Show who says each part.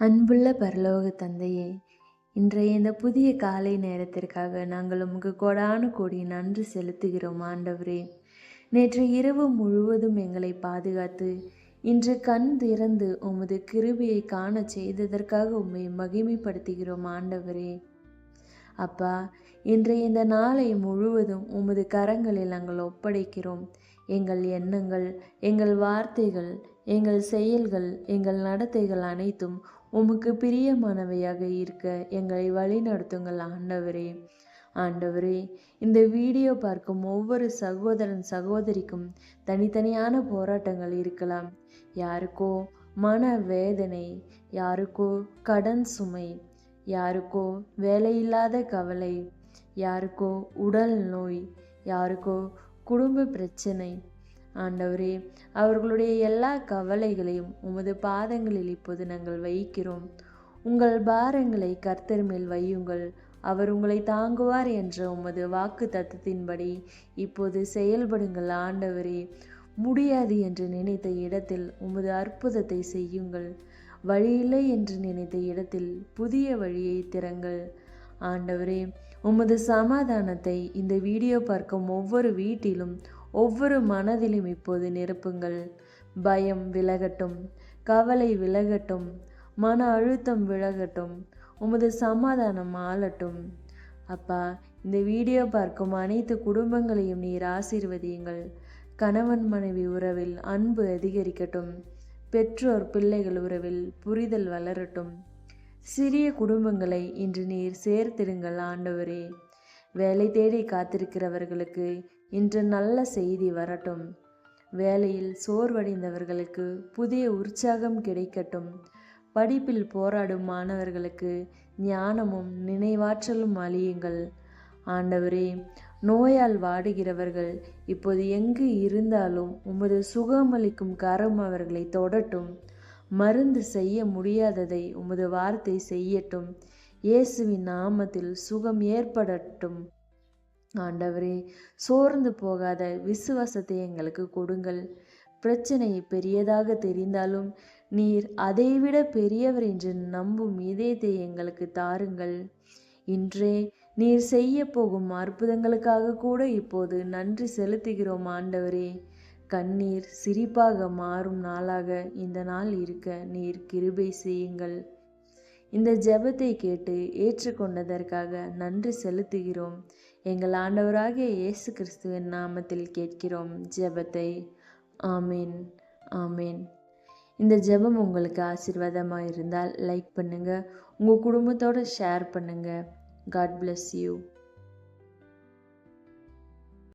Speaker 1: அன்புள்ள பரலோக தந்தையே இன்றைய இந்த புதிய காலை நேரத்திற்காக நாங்கள் உமக்கு கோடானு கோடி நன்றி செலுத்துகிறோம் ஆண்டவரே. நேற்று இரவு முழுவதும் எங்களை பாதுகாத்து இன்று கண் திறந்து உமது கிருபியை காண செய்ததற்காக உம்மை மகிமைப்படுத்துகிறோம் ஆண்டவரே. அப்பா இன்றைய இந்த நாளை முழுவதும் உமது கரங்களில் நாங்கள் ஒப்படைக்கிறோம். எங்கள் எண்ணங்கள் எங்கள் வார்த்தைகள் எங்கள் செயல்கள் எங்கள் நடத்தைகள் அனைத்தும் உமக்கு பிரியமானவையாக இருக்க எங்களை வழி நடத்துங்கள் ஆண்டவரே. ஆண்டவரே இந்த வீடியோ பார்க்கும் ஒவ்வொரு சகோதரன் சகோதரிக்கும் தனித்தனியான போராட்டங்கள் இருக்கலாம். யாருக்கோ மன வேதனை யாருக்கோ கடன் சுமை யாருக்கோ வேலையில்லாத கவலை யாருக்கோ உடல் நோய் யாருக்கோ குடும்ப பிரச்சனை ஆண்டவரே அவர்களுடைய எல்லா கவலைகளையும் உமது பாதங்களில் இப்போது நாங்கள் வைக்கிறோம். உங்கள் பாரங்களை கர்த்தர் மேல் வையுங்கள். அவர் உங்களை தாங்குவார் என்ற உமது வாக்கு தத்துவத்தின்படி இப்போது செயல்படுங்கள் ஆண்டவரே. முடியாது என்று நினைத்த இடத்தில் உமது அற்புதத்தை செய்யுங்கள். வழியில்லை என்று நினைத்த இடத்தில் புதிய வழியை திறங்கள். ஆண்டவரே உமது சமாதானத்தை இந்த வீடியோ பார்க்கும் ஒவ்வொரு வீட்டிலும் ஒவ்வொரு மனதிலும் இப்போது நிரப்புங்கள். பயம் விலகட்டும் கவலை விலகட்டும் மன அழுத்தம் விலகட்டும் உமது சமாதானம் ஆளட்டும் அப்பா இந்த வீடியோ பார்க்கும் அனைத்து குடும்பங்களையும் நீர் ஆசீர்வதியுங்கள். கணவன் மனைவி உறவில் அன்பு அதிகரிக்கட்டும். பெற்றோர் பிள்ளைகள் உறவில் புரிதல் வளரட்டும். சிறிய குடும்பங்களை இன்று நீர் சேர்த்திடுங்கள் ஆண்டவரே. வேலை தேடி காத்திருக்கிறவர்களுக்கு இன்று நல்ல செய்தி வரட்டும். வேலையில் சோர்வடைந்தவர்களுக்கு புதிய உற்சாகம் கிடைக்கட்டும். படிப்பில் போராடும் மாணவர்களுக்கு ஞானமும் நினைவாற்றலும் அழியுங்கள் ஆண்டவரே நோயால் வாடுகிறவர்கள் இப்போது எங்கு இருந்தாலும் உமது சுகமளிக்கும் கரம் அவர்களை தொடட்டும். மருந்து செய்ய முடியாததை உமது வார்த்தை செய்யட்டும். இயேசுவின் நாமத்தில் சுகம் ஏற்படட்டும். ஆண்டவரே சோர்ந்து போகாத விசுவாசத்தை எங்களுக்கு கொடுங்கள். பிரச்சனை பெரியதாக தெரிந்தாலும் நீர் அதைவிட பெரியவர் என்று நம்பும் இதயத்தை எங்களுக்கு தாருங்கள். இன்றே நீர் செய்ய போகும் அற்புதங்களுக்காக கூட இப்போது நன்றி செலுத்துகிறோம் ஆண்டவரே. கண்ணீர் சிரிப்பாக மாறும் நாளாக இந்த நாள் இருக்க நீர் கிருபை செய்யுங்கள். இந்த ஜெபத்தை கேட்டு ஏற்றுக்கொண்டதற்காக நன்றி செலுத்துகிறோம். எங்கள் ஆண்டவராகிய இயேசு கிறிஸ்துவின் நாமத்தில் கேட்கிறோம் ஜெபத்தை. ஆமீன். ஆமீன். இந்த ஜெபம் உங்களுக்கு ஆசீர்வாதமாக இருந்தால் லைக் பண்ணுங்கள் உங்கள் குடும்பத்தோடு ஷேர் பண்ணுங்கள் காட் பிளஸ் யூ